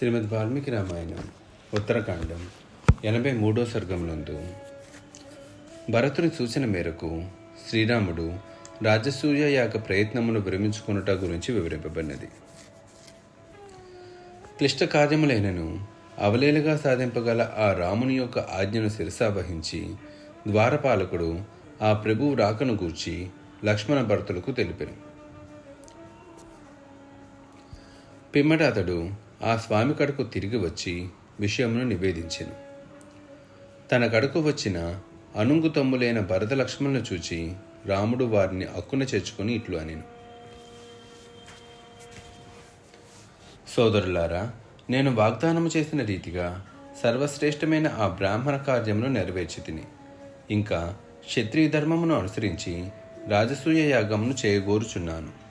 శ్రీమద్ వాల్మీకి రామాయణం ఉత్తరకాండం ఎనభై మూడో సర్గంలందు భరతుని సూచన మేరకు శ్రీరాముడు రాజసూయ యాగ ప్రయత్నమును విరమించుకునుట గురించి వివరింపబడినది. క్లిష్ట కార్యములైనను అవలేలుగా సాధింపగల ఆ రాముని యొక్క ఆజ్ఞను శిరసావహించి ద్వారపాలకుడు ఆ ప్రభువు రాకను గూర్చి లక్ష్మణ భరతులకు తెలిపాను. పిమ్మట అతడు ఆ స్వామి కడకు తిరిగి వచ్చి విషయమును నివేదించెను. తన కడకు వచ్చిన అనుంగు తమ్ములైన భరత లక్ష్మణులను చూచి రాముడు వారిని అక్కున చేర్చుకుని ఇట్లు అనెను. సోదరులారా నేను వాగ్దానము చేసిన రీతిగా సర్వశ్రేష్టమైన ఆ బ్రాహ్మణ కార్యమును నెరవేర్చి తిని ఇంకా క్షత్రియ ధర్మమును అనుసరించి రాజసూయ యాగమును చేయగోరుచున్నాను.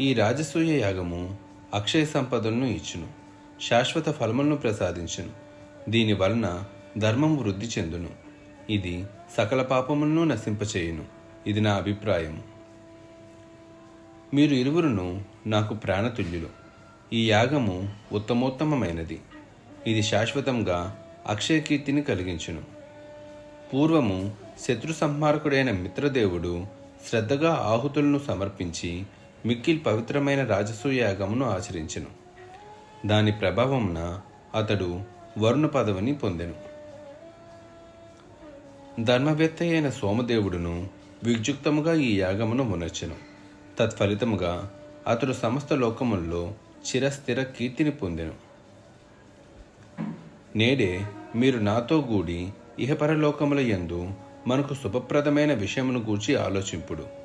ఈ రాజసూయ యాగము అక్షయ సంపదలను ఇచ్చును శాశ్వత ఫలములను ప్రసాదించును. దీని వలన ధర్మం వృద్ధి చెందును. ఇది సకల పాపములను నశింపచేయును. ఇది నా అభిప్రాయం మీరు ఇరువురును నాకు ప్రాణతుల్యులు. ఈ యాగము ఉత్తమోత్తమమైనది. ఇది శాశ్వతంగా అక్షయ కీర్తిని కలిగించును. పూర్వము శత్రు సంహారకుడైన మిత్రదేవుడు శ్రద్ధగా ఆహుతులను సమర్పించి మిక్కిల్ పవిత్రమైన రాజసూయాగమును ఆచరించెను. దాని ప్రభావమున అతడు వరుణ పదవిని పొందెను. ధర్మవేత్త అయిన సోమదేవుడును విద్యుక్తముగా ఈ యాగమును మునర్చెను. తత్ఫలితముగా అతడు సమస్త లోకముల్లో చిరస్థిర కీర్తిని పొందెను. నేడే మీరు నాతో గూడి ఇహపరలోకముల యందు మనకు శుభప్రదమైన విషయమును గూర్చి ఆలోచింపుడు.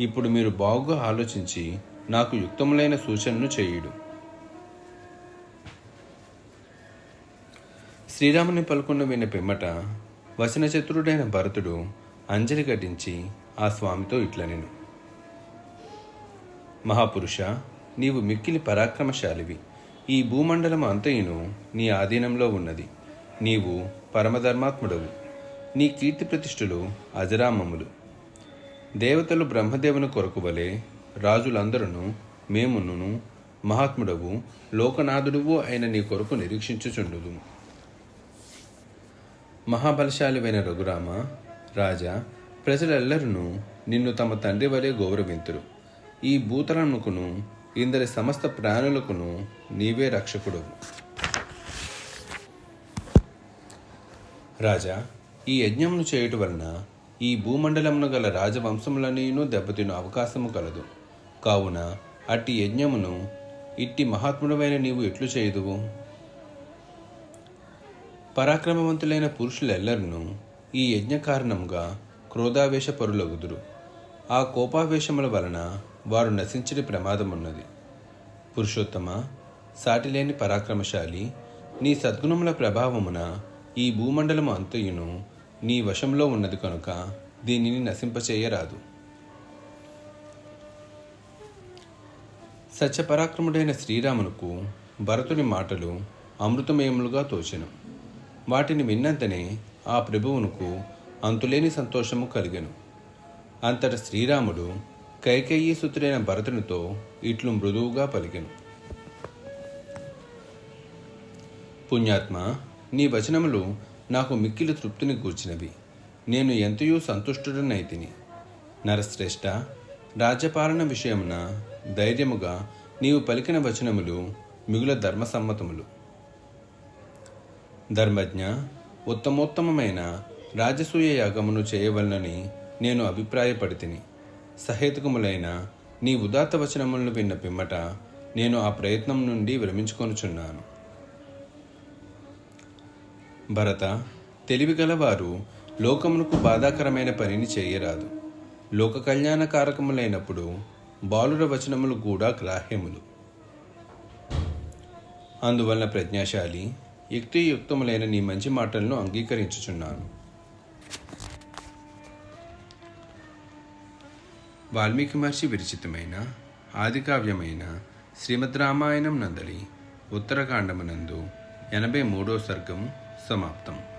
ఇప్పుడు మీరు బాగుగా ఆలోచించి నాకు యుక్తములైన సూచనను చేయుడు. శ్రీరాముని పలుకున్న విన్న పిమ్మట వచనచతురుడైన భరతుడు అంజలి ఘటించి ఆ స్వామితో ఇట్లనెను. మహాపురుష నీవు మిక్కిలి పరాక్రమశాలివి. ఈ భూమండలం అంతయును నీ ఆధీనంలో ఉన్నది. నీవు పరమధర్మాత్ముడవు. నీ కీర్తి ప్రతిష్ఠులు అజరామములు. దేవతలు బ్రహ్మదేవుని కొరకు వలె రాజులందరూ మేమును మహాత్ముడవు లోకనాథుడువు అయిన నీ కొరకు నిరీక్షించుచుండుదు. మహాబలశాలివైన రఘురామ రాజా ప్రజలెల్లరూ నిన్ను తమ తండ్రి వలె గౌరవింతురు. ఈ భూతలముకును ఇందరి సమస్త ప్రాణులకును నీవే రక్షకుడవు. రాజా ఈ యజ్ఞమును చేయుట వలన ఈ భూమండలమును గల రాజవంశములనీను దెబ్బతిను అవకాశము కలదు. కావున అట్టి యజ్ఞమును ఇట్టి మహాత్ముడమైన నీవు ఎట్లు చేయుదువు? పరాక్రమవంతులైన పురుషులెల్లరూ ఈ యజ్ఞ కారణముగా క్రోధావేశపరులగుదురు. ఆ కోపావేశముల వలన వారు నశించని ప్రమాదమున్నది. పురుషోత్తమ సాటిలేని పరాక్రమశాలి నీ సద్గుణముల ప్రభావమున ఈ భూమండలము అంతయును నీ వశంలో ఉన్నది కనుక దీనిని నశింపచేయరాదు. సత్యపరాక్రముడైన శ్రీరామునకు భరతుని మాటలు అమృతమయములుగా తోచెను. వాటిని విన్నంతనే ఆ ప్రభువునకు అంతులేని సంతోషము కలిగెను. అంతట శ్రీరాముడు కైకేయీ సుతులైన భరతునితో ఇట్లు మృదువుగా పలికెను. పుణ్యాత్మ నీ వచనములు నాకు మిక్కిలి తృప్తిని కూర్చినవి నేను ఎంతయో సంతుష్టుడనైతిని నరశ్రేష్ఠ రాజ్యపాలన విషయమున ధైర్యముగా నీవు పలికిన వచనములు మిగుల ధర్మసమ్మతములు. ధర్మజ్ఞ ఉత్తమోత్తమమైన రాజసూయ యాగమును చేయవలనని నేను అభిప్రాయపడితిని. సహేతుకములైన నీ ఉదాత్త వచనములను విన్న పిమ్మట నేను ఆ ప్రయత్నం నుండి విరమించుకొనుచున్నాను. భరత తెలివిగలవారు లోకమునకు బాధాకరమైన పనిని చేయరాదు. లోక కళ్యాణకారకములైనప్పుడు బాలుర వచనములు కూడా గ్రాహ్యములు. అందువలన ప్రజ్ఞాశాలి యుక్తియుక్తములైన నీ మంచి మాటలను అంగీకరించుచున్నాను. వాల్మీకి మహర్షి విరచితమైన ఆదికావ్యమైన శ్రీమద్ రామాయణం నందలి ఉత్తరకాండమునందు ఎనభై మూడో సర్గము समाप्तम।